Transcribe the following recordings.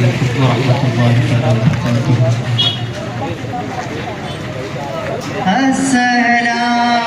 عليكم الله تعالى وبركاته. السلام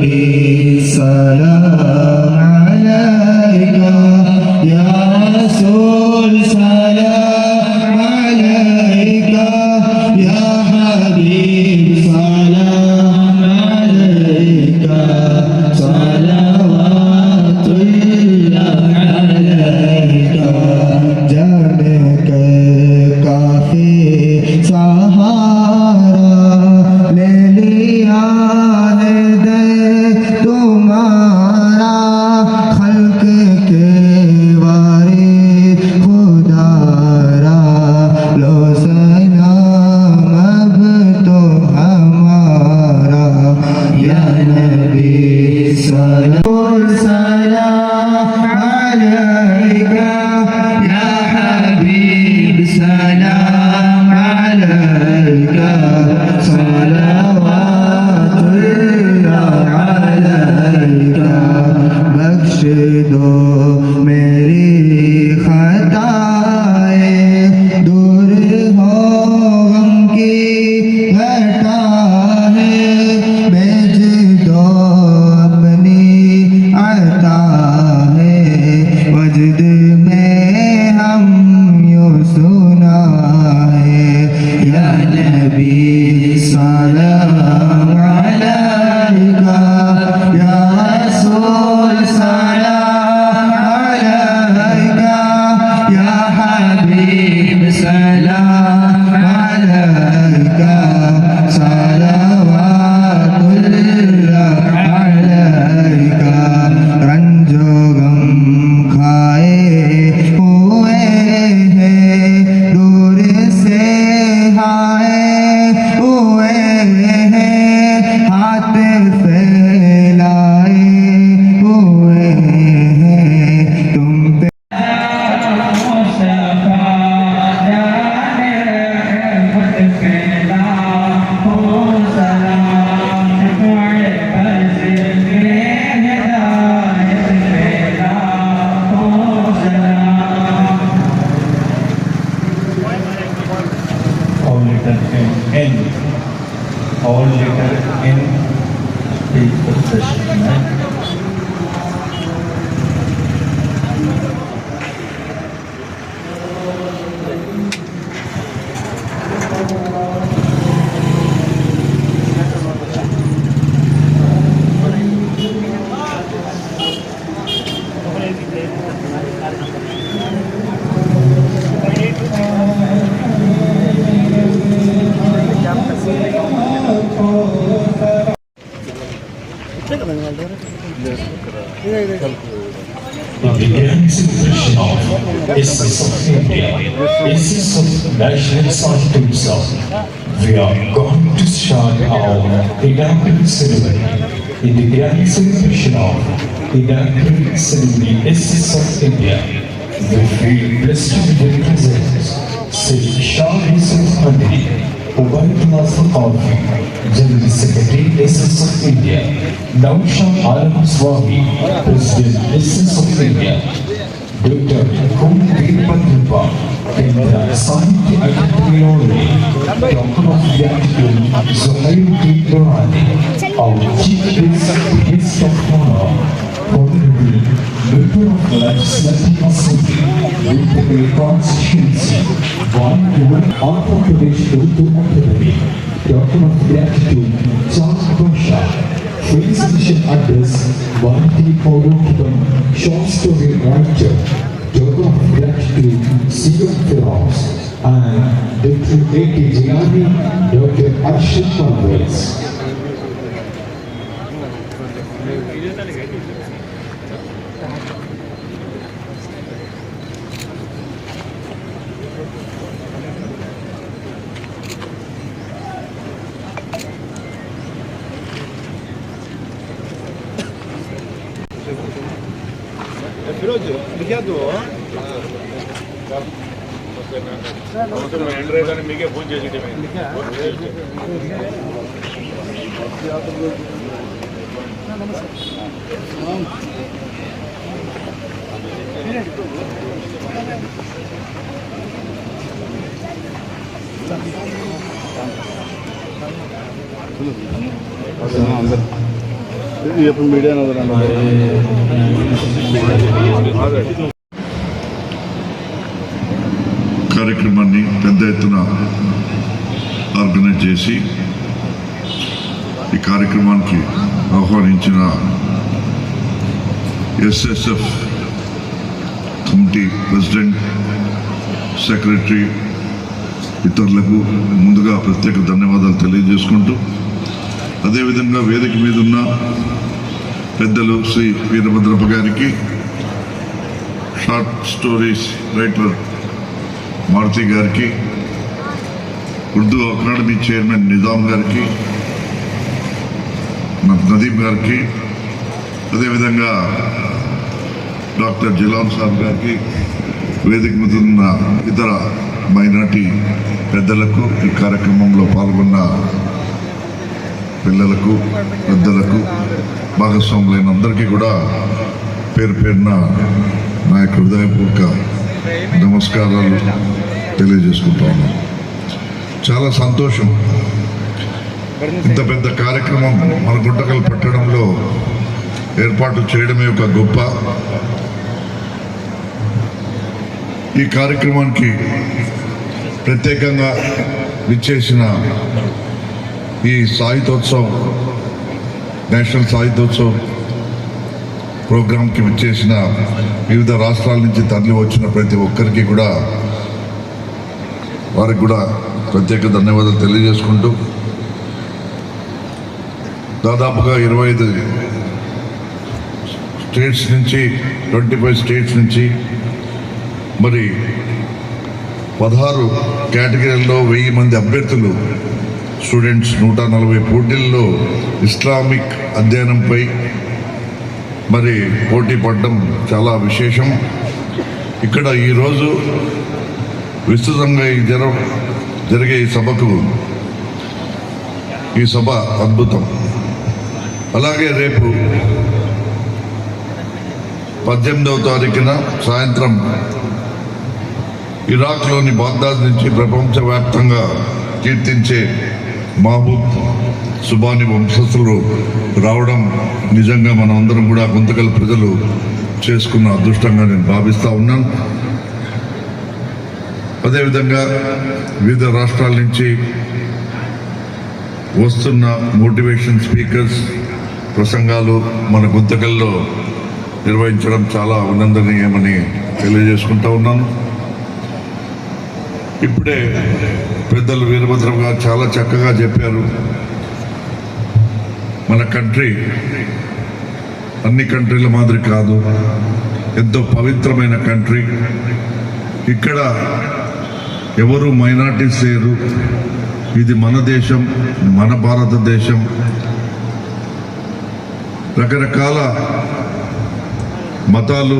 be The grand celebration of Essence of India, Essence of National Science We are going to start our inaugural ceremony. In the grand celebration of inaugural ceremony, Essence of India, we feel blessed to be present. الشاعر يوسف قندري وبارك الله في القاضي جنرال السكرتير اس اس اوف انديا نوشن عالم سوامي بريزدنت اس اس اوف انديا دكتور كوم بيت بطلبا كندا ساهمتي اكاديميوري دكتور اوف ياتيون زهير بيت دراني او تيك بيت سكرتير اس اوف انديا and Dr. A.K. Jilani, Dr. Arshad Parvez. ఈరోజు ఫిర్యాదు మీకే phone చేసి అందరూ ఎప్పుడు media కార్యక్రమాన్ని పెద్ద ఎత్తున organise చేసి ఈ కార్యక్రమానికి ఆహ్వానించిన ఎస్ఎస్ఎఫ్ కమిటీ ప్రెసిడెంట్ సెక్రటరీ ఇతరులకు ముందుగా ప్రత్యేక ధన్యవాదాలు తెలియజేసుకుంటూ అదేవిధంగా వేదిక మీద ఉన్న పెద్దలు శ్రీ వీరభద్రప్ప గారికి షార్ట్ స్టోరీస్ రైటర్ మారుతి గారికి ఉర్దూ అకాడమీ చైర్మన్ నిజాం గారికి నదీం గారికి అదేవిధంగా డాక్టర్ జిలాం సాబ్ గారికి వేదిక మీద ఉన్న ఇతర మైనార్టీ పెద్దలకు ఈ కార్యక్రమంలో పాల్గొన్న పిల్లలకు పెద్దలకు భాగస్వాములైన అందరికీ కూడా పేరు పేరున నా యొక్క హృదయపూర్వక నమస్కారాలు తెలియజేసుకుంటా ఉన్నాను. చాలా సంతోషం. ఇంత పెద్ద కార్యక్రమం మన గుంటకలు పెట్టడంలో ఏర్పాటు చేయడమే ఒక గొప్ప ఈ కార్యక్రమానికి ప్రత్యేకంగా విచ్చేసిన ఈ సాహిత్యోత్సవం నేషనల్ సాహిత్యోత్సవం ప్రోగ్రాంకి వచ్చేసిన వివిధ రాష్ట్రాల నుంచి తరలి వచ్చిన ప్రతి ఒక్కరికి కూడా వారికి కూడా ప్రత్యేక ధన్యవాదాలు తెలియజేసుకుంటూ దాదాపుగా ఇరవై ఐదు స్టేట్స్ నుంచి ట్వంటీ ఫైవ్ స్టేట్స్ నుంచి మరి పదహారు కేటగిరీల్లో వెయ్యి మంది అభ్యర్థులు స్టూడెంట్స్ నూట నలభై పోటీల్లో ఇస్లామిక్ అధ్యయనంపై మరి పోటీ పడడం చాలా విశేషం. ఇక్కడ ఈరోజు విస్తృతంగా ఈ జర జరిగే ఈ సభకు ఈ సభ అద్భుతం. అలాగే రేపు పద్దెనిమిదవ తారీఖున సాయంత్రం ఇరాక్లోని బాగ్దాద్ నుంచి ప్రపంచవ్యాప్తంగా కీర్తించే మహబూబ్ సుబాని వంశస్థులు రావడం నిజంగా మనం అందరం కూడా గుంతకల్ ప్రజలు చేసుకున్న అదృష్టంగా నేను భావిస్తూ ఉన్నాను. అదేవిధంగా వివిధ రాష్ట్రాల నుంచి వస్తున్న మోటివేషన్ స్పీకర్స్ ప్రసంగాలు మన గుంతకల్లో నిర్వహించడం చాలా అభినందనీయమని తెలియజేసుకుంటా ఉన్నాను. ఇప్పుడే పెద్దలు వీరభద్రం గారు చాలా చక్కగా చెప్పారు. మన కంట్రీ అన్ని కంట్రీల మాదిరి కాదు ఎంతో పవిత్రమైన కంట్రీ. ఇక్కడ ఎవరు మైనార్టీస్ లేరు. ఇది మన దేశం మన భారతదేశం. రకరకాల మతాలు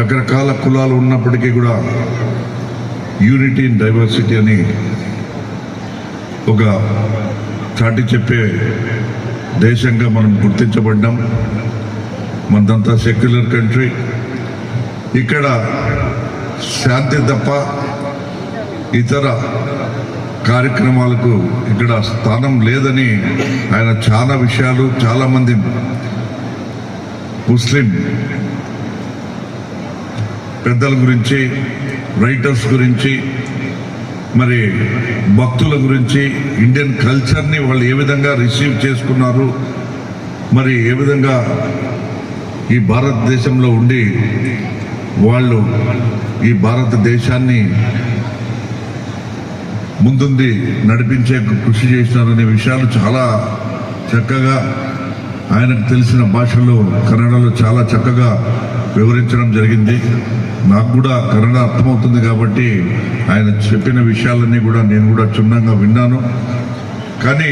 రకరకాల కులాలు ఉన్నప్పటికీ కూడా యూనిటీ ఇన్ డైవర్సిటీ అని ఒక చాటి చెప్పే దేశంగా మనం గుర్తించబడ్డాం. మనదంతా సెక్యులర్ కంట్రీ ఇక్కడ శాంతి తప్ప ఇతర కార్యక్రమాలకు ఇక్కడ స్థానం లేదని ఆయన చాలా విషయాలు చాలామంది ముస్లిం పెద్దల గురించి రైటర్స్ గురించి మరి భక్తుల గురించి ఇండియన్ కల్చర్ని వాళ్ళు ఏ విధంగా రిసీవ్ చేసుకున్నారు మరి ఏ విధంగా ఈ భారతదేశంలో ఉండి వాళ్ళు ఈ భారతదేశాన్ని ముందుంది నడిపించే కృషి చేసినారనే విషయాలు చాలా చక్కగా ఆయనకు తెలిసిన భాషలో కన్నడలో చాలా చక్కగా వివరించడం జరిగింది. నాకు కూడా కన్నడ అర్థమవుతుంది కాబట్టి ఆయన చెప్పిన విషయాలన్నీ కూడా నేను కూడా క్షుణ్ణంగా విన్నాను. కానీ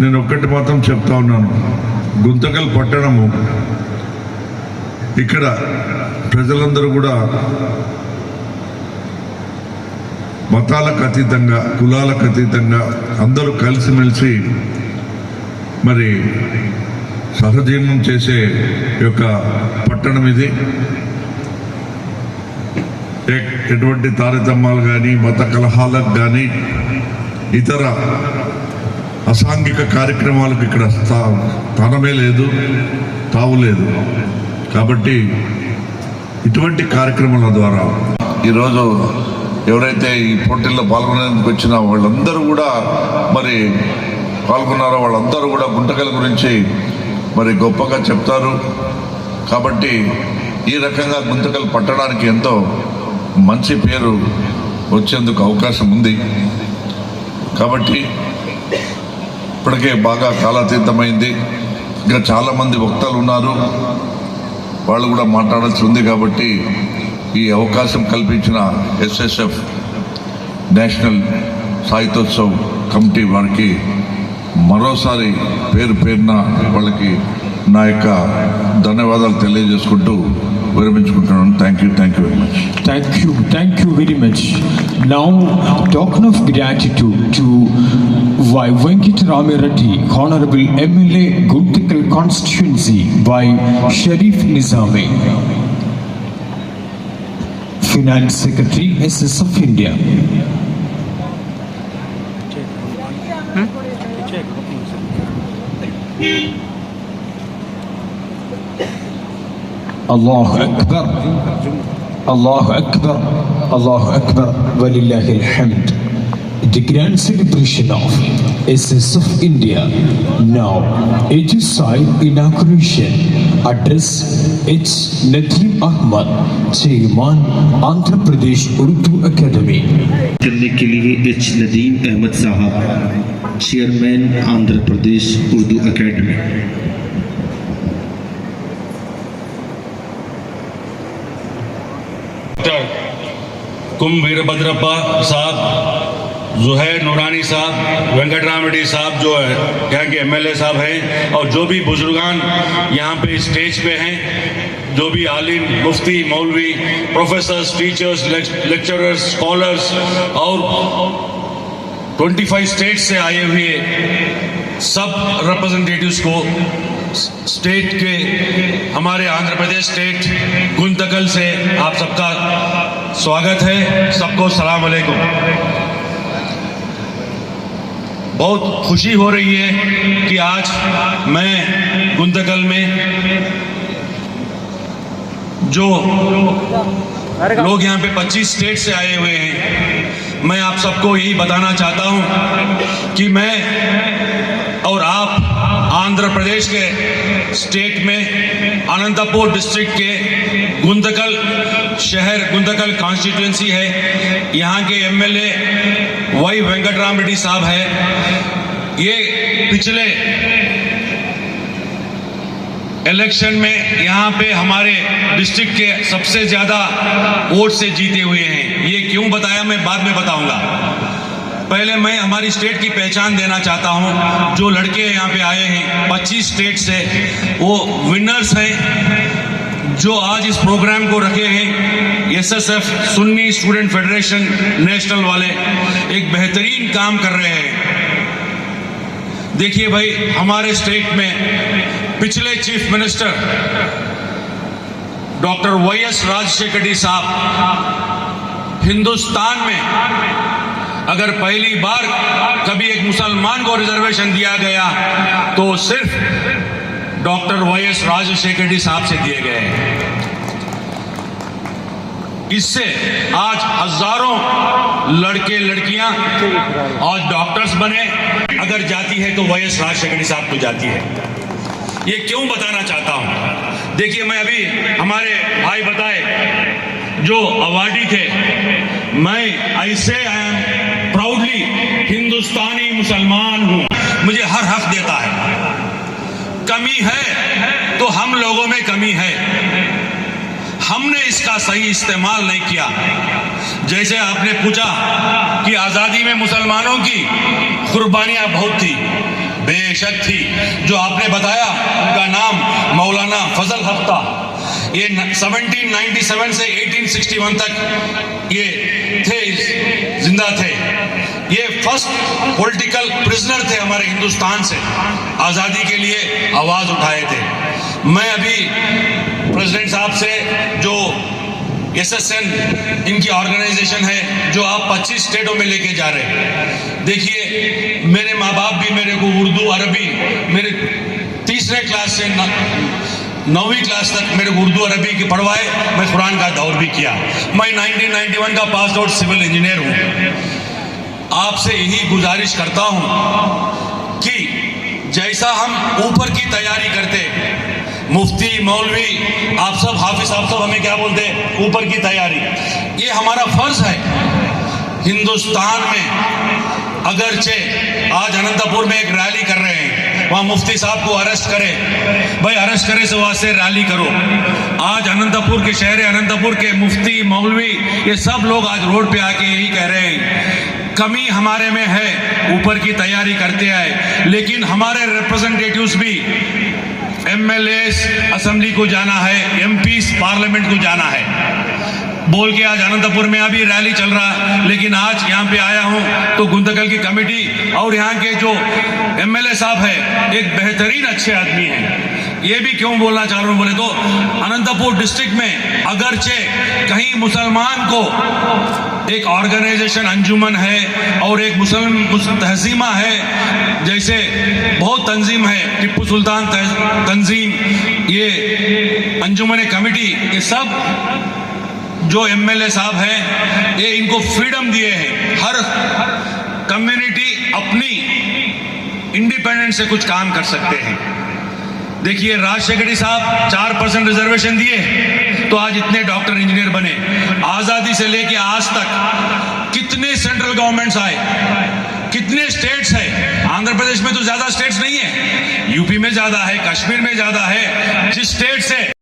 నేను ఒక్కటి మాత్రం చెప్తా ఉన్నాను. గుంతకల్ పట్టణము ఇక్కడ ప్రజలందరూ కూడా మతాలకు అతీతంగా కులాలకు అతీతంగా అందరూ కలిసిమెలిసి మరి సహజీవనం చేసే యొక్క పట్టణం ఇది. ఎటువంటి తారతమ్యాలు కానీ మత కలహాలకు కానీ ఇతర అసాంఘిక కార్యక్రమాలకు ఇక్కడ స్థా- స్థానమే లేదు తావు లేదు. కాబట్టి ఇటువంటి కార్యక్రమాల ద్వారా ఈరోజు ఎవరైతే ఈ పోటీల్లో పాల్గొనేందుకు వచ్చిన వాళ్ళందరూ కూడా మరి పాల్గొన్నారో వాళ్ళందరూ కూడా గుంటకల గురించి మరి గొప్పగా చెప్తారు. కాబట్టి ఈ రకంగా గుంతకలు పట్టడానికి ఎంతో మంచి పేరు వచ్చేందుకు అవకాశం ఉంది. కాబట్టి ఇప్పటికే బాగా కాలాతీతమైంది. ఇంకా చాలామంది వక్తలు ఉన్నారు. వాళ్ళు కూడా మాట్లాడాల్సి ఉంది కాబట్టి ఈ అవకాశం కల్పించిన ఎస్ఎస్ఎఫ్ నేషనల్ సాహిత్యోత్సవ్ కమిటీ వారికి మరోసారి పేరు పేరున వాళ్ళకి నా యొక్క ధన్యవాదాలు తెలియజేసుకుంటూ విరమించుకుంటున్నాను thank you thank you very much Thank you, thank you very much. Now, token of gratitude to Y. Venkit Ramireddy, Honorable MLA Guntikal constituency by Sharif Nizami. Finance Secretary, SS of India. Allahu Akbar. Allahu Akbar, Allahu Akbar, Walillahil hamd. The grand celebration of SS of India. Now, it is side inauguration. Address H. Nadeem Ahmad, Chairman, Andhra Pradesh Urdu Academy. करने के लिए H Nadeem Ahmad Sahab chairman Andhra Pradesh Urdu academy کم ویربھدرپا صاحب، زہیر نورانی صاحب، وینکٹ رام ریڈی صاحب جو ہے، یہاں کے ایم ایل اے صاحب ہیں، اور جو بھی بزرگان یہاں پہ اسٹیج پہ ہیں، جو بھی عالم، مفتی، مولوی، پروفیسرز، ٹیچرز لیکچررز اسکالرس اور ٹوینٹی فائیو اسٹیٹ سے آئے ہوئے سب ریپرزنٹیٹیوز کو اسٹیٹ کے ہمارے آندھرا پردیش اسٹیٹ گنتکل سے آپ سب کا سواگت ہے سب کو السلام علیکم۔ بہت خوشی ہو رہی ہے کہ آج میں گندکل میں جو لوگ یہاں پہ پچیس سٹیٹ سے آئے ہوئے ہیں، میں آپ سب کو یہی بتانا چاہتا ہوں کہ میں اور آپ آندھر پردیش کے سٹیٹ میں آنندپور ڈسٹرکٹ کے گندکل شہر گندکل کانسٹیٹوئنسی ہے، یہاں کے ایم ایل اے وائی وینکٹ رام ریڈی صاحب ہے۔ یہ پچھلے الیکشن میں یہاں پہ ہمارے ڈسٹرکٹ کے سب سے زیادہ ووٹ سے جیتے ہوئے ہیں۔ یہ کیوں بتایا میں بعد میں بتاؤں گا۔ پہلے میں ہماری اسٹیٹ کی پہچان دینا چاہتا ہوں۔ جو لڑکے یہاں پہ آئے ہیں، پچیس اسٹیٹ سے وہ ونرس ہیں۔ جو آج اس پروگرام کو رکھے ہیں ایس ایس ایف سنی اسٹوڈنٹ فیڈریشن نیشنل والے ایک بہترین کام کر رہے ہیں۔ دیکھیے بھائی، ہمارے اسٹیٹ میں پچھلے چیف منسٹر ڈاکٹر وائی ایس راج شیکٹی صاحب ہندوستان میں اگر پہلی بار کبھی ایک مسلمان کو ریزرویشن دیا گیا تو صرف ڈاکٹر وائیس راج شیکرڈی صاحب سے دیے گئے ہیں۔ اس سے آج ہزاروں لڑکے لڑکیاں اور ڈاکٹرز بنے۔ اگر جاتی ہے تو وائیس راج شیکرڈی صاحب کو جاتی ہے۔ یہ کیوں بتانا چاہتا ہوں؟ دیکھیے، میں ابھی ہمارے بھائی بتائے جو آوارڈی تھے، میں ایسے پراؤڈلی ہندوستانی مسلمان ہوں۔ مجھے ہر حق دیتا ہے۔ کمی ہے تو ہم لوگوں میں کمی ہے۔ ہم نے اس کا صحیح استعمال نہیں کیا۔ جیسے آپ نے پوچھا کہ آزادی میں مسلمانوں کی قربانیاں بہت تھی، بے شک تھی۔ جو آپ نے بتایا، ان کا نام مولانا فضل ہفتہ یہ سیونٹین نائنٹی سیون سے ایٹین سکسٹی ون تک یہ تھے، زندہ تھے۔ یہ فرسٹ پولیٹیکل پریزنر تھے ہمارے ہندوستان سے۔ آزادی کے لیے آواز اٹھائے تھے۔ میں ابھی پریزیڈنٹ صاحب سے جو ایس ایس این ان کی آرگنائزیشن ہے، جو آپ پچیس اسٹیٹوں میں لے کے جا رہے ہیں۔ دیکھیے، میرے ماں باپ بھی میرے کو اردو، عربی، میرے تیسرے کلاس سے نویں کلاس تک میرے کو اردو، عربی کی پڑھوائے۔ میں قرآن کا دور بھی کیا۔ میں نائنٹین نائنٹی ون کا پاس آؤٹ سول انجینئر ہوں۔ آپ سے یہی گزارش کرتا ہوں کہ جیسا ہم اوپر کی تیاری کرتے، مفتی، مولوی، آپ سب، حافظ آپ سب ہمیں کیا بولتے، اوپر کی تیاری۔ یہ ہمارا فرض ہے۔ ہندوستان میں اگرچہ آج انتپور میں ایک ریلی کر رہے ہیں، وہاں مفتی صاحب کو اریسٹ کرے۔ بھائی ارسٹ کرے سے وہاں سے ریلی کرو۔ آج انتپور کے شہر انتپور کے مفتی، مولوی، یہ سب لوگ آج روڈ پہ آ کے یہی کہہ رہے ہیں۔ کمی ہمارے میں ہے، اوپر کی تیاری کرتے آئے۔ لیکن ہمارے ریپرزنٹیٹیوز بھی ایم ایل ایس اسمبلی کو جانا ہے ایم پیس پارلیمنٹ کو جانا ہے۔ بول کے آج آنندپور میں ابھی ریلی چل رہا ہے لیکن آج یہاں پہ آیا ہوں تو گنتکل کی کمیٹی اور یہاں کے جو ایم ایل اے صاحب ہے ایک بہترین اچھے آدمی ہیں۔ یہ بھی کیوں بولنا چاہ رہا ہوں؟ بولے تو آنندپور ڈسٹرکٹ میں اگرچہ کہیں مسلمان کو ایک آرگنائزیشن انجمن ہے اور ایک مسلم تہذیمہ ہے، جیسے بہت تنظیم ہے، ٹپو سلطان تنظیم، یہ انجمن کمیٹی، یہ سب جو ایم ایل اے صاحب ہیں، یہ ان کو فریڈم دیے ہیں۔ ہر کمیونٹی اپنی انڈیپینڈنٹ سے کچھ کام کر سکتے ہیں۔ دیکھیے، راج شیکڑی صاحب چار پرسنٹ ریزرویشن دیے، تو آج اتنے ڈاکٹر انجینئر بنے۔ آزادی سے لے کے آج تک کتنے سینٹرل گورنمنٹس آئے، کتنے اسٹیٹس ہیں۔ آندھر پردیش میں تو زیادہ اسٹیٹس نہیں ہیں، یو پی میں زیادہ ہے، کشمیر میں زیادہ ہے، جس اسٹیٹ سے